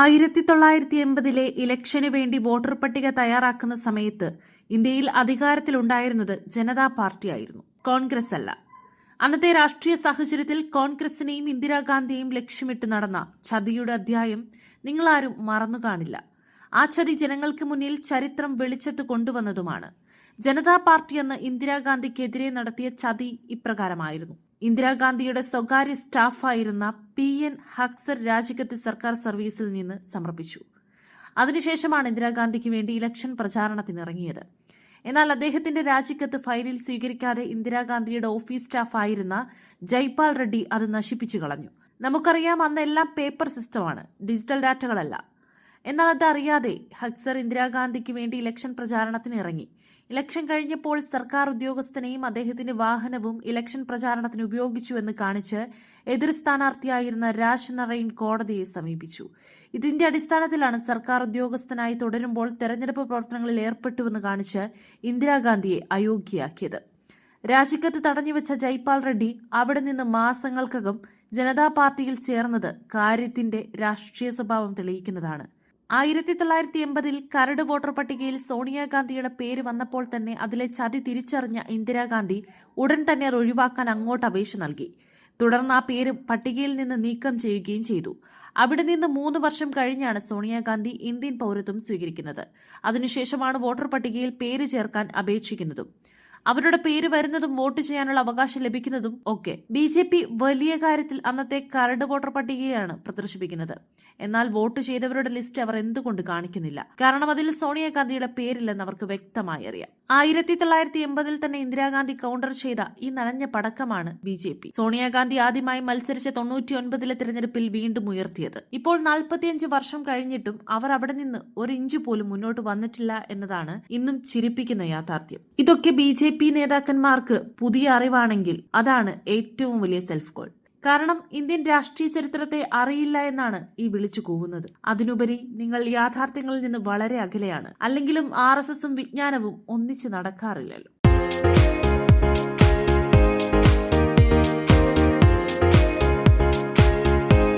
ആയിരത്തി തൊള്ളായിരത്തി എൺപതിലെ ഇലക്ഷന് വേണ്ടി വോട്ടർ പട്ടിക തയ്യാറാക്കുന്ന സമയത്ത് ഇന്ത്യയിൽ അധികാരത്തിലുണ്ടായിരുന്നത് ജനതാ പാർട്ടിയായിരുന്നു. കോൺഗ്രസ് അല്ല. അന്നത്തെ രാഷ്ട്രീയ സാഹചര്യത്തിൽ കോൺഗ്രസിനെയും ഇന്ദിരാഗാന്ധിയെയും ലക്ഷ്യമിട്ട് നടന്ന ചതിയുടെ അധ്യായം നിങ്ങളാരും മറന്നു കാണില്ല. ആ ചതി ജനങ്ങൾക്ക് മുന്നിൽ ചരിത്രം വെളിച്ചത്ത് കൊണ്ടുവന്നതുമാണ്. ജനതാ പാർട്ടി എന്ന ഇന്ദിരാഗാന്ധിക്കെതിരെ നടത്തിയ ചതി ഇപ്രകാരമായിരുന്നു. ഇന്ദിരാഗാന്ധിയുടെ സ്വകാര്യ സ്റ്റാഫായിരുന്ന പി എൻ ഹക്സർ രാജിക്കത്ത് സർക്കാർ സർവീസിൽ നിന്ന് സമർപ്പിച്ചു. അതിനുശേഷമാണ് ഇന്ദിരാഗാന്ധിക്ക് വേണ്ടി ഇലക്ഷൻ പ്രചാരണത്തിനിറങ്ങിയത്. എന്നാൽ അദ്ദേഹത്തിന്റെ രാജിക്കത്ത് ഫയലിൽ സ്വീകരിക്കാതെ ഇന്ദിരാഗാന്ധിയുടെ ഓഫീസ് സ്റ്റാഫായിരുന്ന ജയ്പാൽ റെഡ്ഡി അത് നശിപ്പിച്ചു കളഞ്ഞു. നമുക്കറിയാം അന്നെല്ലാം പേപ്പർ സിസ്റ്റമാണ് ഡിജിറ്റൽ ഡാറ്റകളല്ല. എന്നാൽ അതറിയാതെ ഹക്സർ ഇന്ദിരാഗാന്ധിക്ക് വേണ്ടി ഇലക്ഷൻ പ്രചാരണത്തിന് ഇറങ്ങി ഇലക്ഷൻ കഴിഞ്ഞപ്പോൾ സർക്കാർ ഉദ്യോഗസ്ഥനെയും അദ്ദേഹത്തിന്റെ വാഹനവും ഇലക്ഷൻ പ്രചാരണത്തിന് ഉപയോഗിച്ചുവെന്ന് കാണിച്ച് എതിർ സ്ഥാനാർത്ഥിയായിരുന്ന രാജ് നറൈൻ കോടതിയെ സമീപിച്ചു. ഇതിന്റെ അടിസ്ഥാനത്തിലാണ് സർക്കാർ ഉദ്യോഗസ്ഥനായി തുടരുമ്പോൾ തെരഞ്ഞെടുപ്പ് പ്രവർത്തനങ്ങളിൽ ഏർപ്പെട്ടുവെന്ന് കാണിച്ച് ഇന്ദിരാഗാന്ധിയെ അയോഗ്യയാക്കിയത്. രാജിക്കത്ത് തടഞ്ഞുവെച്ച ജയ്പാൽ റെഡ്ഡി അവിടെ നിന്ന് മാസങ്ങൾക്കകം ജനതാ പാർട്ടിയിൽ ചേർന്നത് കാര്യത്തിന്റെ രാഷ്ട്രീയ സ്വഭാവം തെളിയിക്കുന്നതാണ്. ആയിരത്തി തൊള്ളായിരത്തി എൺപതിൽ കരട് വോട്ടർ പട്ടികയിൽ സോണിയാഗാന്ധിയുടെ പേര് വന്നപ്പോൾ തന്നെ അതിലെ ചതി തിരിച്ചറിഞ്ഞ ഇന്ദിരാഗാന്ധി ഉടൻ തന്നെ അത് ഒഴിവാക്കാൻ അങ്ങോട്ട് അപേക്ഷ നൽകി. തുടർന്ന് ആ പേര് പട്ടികയിൽ നിന്ന് നീക്കം ചെയ്യുകയും ചെയ്തു. അവിടെ നിന്ന് മൂന്ന് വർഷം കഴിഞ്ഞാണ് സോണിയാഗാന്ധി ഇന്ത്യൻ പൗരത്വം സ്വീകരിക്കുന്നത്. അതിനുശേഷമാണ് വോട്ടർ പട്ടികയിൽ പേര് ചേർക്കാൻ അപേക്ഷിക്കുന്നതും. അവരുടെ പേര് വരുന്നതും വോട്ട് ചെയ്യാനുള്ള അവകാശം ലഭിക്കുന്നതും ഒക്കെ ബി ജെ പി വലിയ കാര്യത്തിൽ അന്നത്തെ കരട് വോട്ടർ പട്ടികയാണ് പ്രദർശിപ്പിക്കുന്നത്. എന്നാൽ വോട്ട് ചെയ്തവരുടെ ലിസ്റ്റ് അവർ എന്തുകൊണ്ട് കാണിക്കുന്നില്ല? കാരണം അതിൽ സോണിയാഗാന്ധിയുടെ പേരില്ലെന്ന് അവർക്ക് വ്യക്തമായി അറിയാം. ആയിരത്തി തൊള്ളായിരത്തി എൺപതിൽ തന്നെ ഇന്ദിരാഗാന്ധി കൗണ്ടർ ചെയ്ത ഈ നനഞ്ഞ പടക്കമാണ് ബി ജെ പി. സോണിയാഗാന്ധി ആദ്യമായി മത്സരിച്ച തൊണ്ണൂറ്റി ഒൻപതിലെ തെരഞ്ഞെടുപ്പിൽ വീണ്ടും ഉയർത്തിയത്. ഇപ്പോൾ നാൽപ്പത്തിയഞ്ച് വർഷം കഴിഞ്ഞിട്ടും അവർ അവിടെ നിന്ന് ഒരു ഇഞ്ച് പോലും മുന്നോട്ട് വന്നിട്ടില്ല എന്നതാണ് ഇന്നും ചിരിപ്പിക്കുന്ന യാഥാർത്ഥ്യം. ഇതൊക്കെ ബി നേതാക്കന്മാർക്ക് പുതിയ അറിവാണെങ്കിൽ അതാണ് ഏറ്റവും വലിയ സെൽഫ് ഗോൾ കാരണം ഇന്ത്യൻ രാഷ്ട്രീയ ചരിത്രത്തെ അറിയില്ല എന്നാണ് ഈ വിളിച്ചു കൂവുന്നത്. അതിനുപരി നിങ്ങൾ യാഥാർത്ഥ്യങ്ങളിൽ നിന്ന് വളരെ അകലെയാണ്. അല്ലെങ്കിലും ആർ എസ് എസും വിജ്ഞാനവും ഒന്നിച്ചു നടക്കാറില്ലല്ലോ.